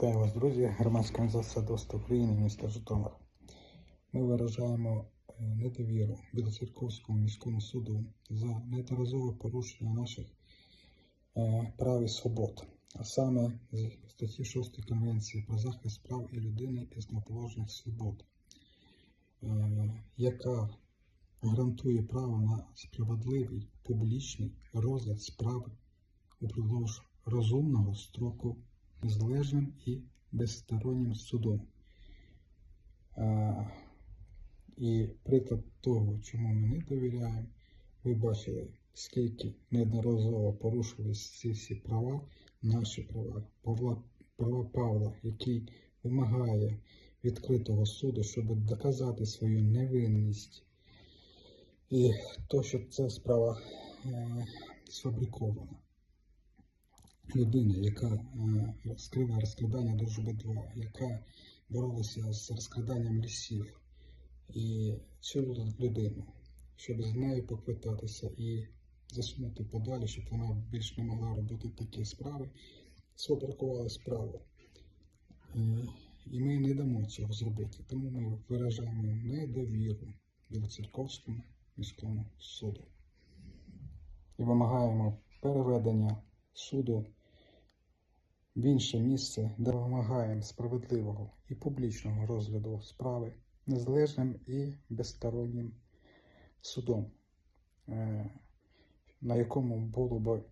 Вітаю вас, друзі, громадська організація «Доста України, міста Житомир. Ми виражаємо е, недовіру Білоцерковському міському суду за неодноразове порушення наших е, прав і свобод, а саме з статті 6 Конвенції про захист прав і людини і основоположних свобод, е, яка гарантує право на справедливий публічний розгляд справи упродовж розумного строку незалежним і безстороннім судом. А, і приклад того, чому ми не довіряємо, ви бачили, скільки неодноразово порушувалися ці всі права, наші права, Павла, права Павла, який вимагає відкритого суду, щоб доказати свою невинність. І то, що ця справа е, сфабрикована людина, яка е, розкрила розкрадання 2, яка боролася з розкраданням лісів. І цю людину, щоб з нею поквитатися і засунути подалі, щоб вона більш не могла робити такі справи, сфабрикували справу. Е, І ми не дамо цього зробити. Тому ми виражаємо недовіру Білоцерковському міському суду і вимагаємо переведення суду в інше місце, де вимагаємо справедливого і публічного розгляду справи незалежним і безстороннім судом, е, на якому було б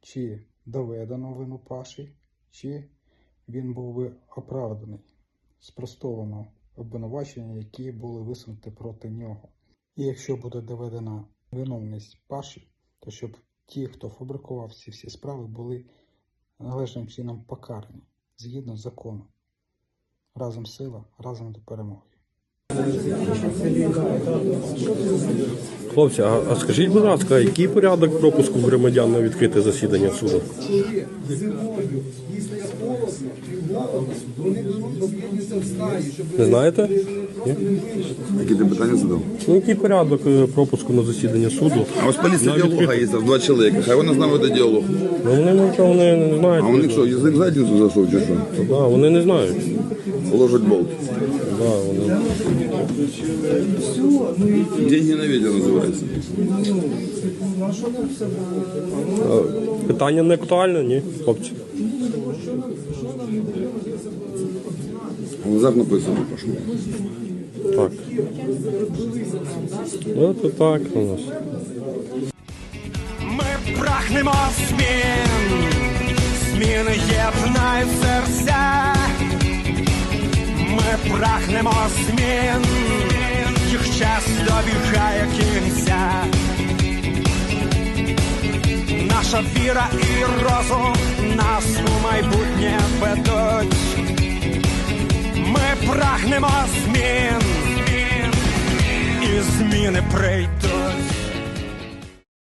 чи доведено вину Паші, чи він був би оправданий, спростовано обвинувачення, які були висунуті проти нього. І якщо буде доведена виновність Паші, то щоб ті, хто фабрикував ці всі справи, були належним чином покарані згідно закону. Разом сила, разом до перемоги. Хлопці, а, а скажіть, будь ласка, який порядок пропуску громадян на відкрите засідання суду? Не знаєте? Ні? Які ти питання задав? Ну, який порядок е, пропуску на засідання суду? А ось поліція Навіть діалога є там два чоловіка, хай вони з нами веде діалог. Ну, вони нічого не, не знають. А вони що, язик в задницю чи що? Да, вони не знають. Положить болт. Да, вони... Деньги на ветер називається. Питання не актуальне, ні, хлопці? В написано, пошли. Так. Ну, то так у нас. Ми прагнемо змін, зміни єднають серця. Ми прагнемо змін, Наша віра і розум нас у майбутнє ведуть. Ми прагнемо змін, і зміни прийдуть.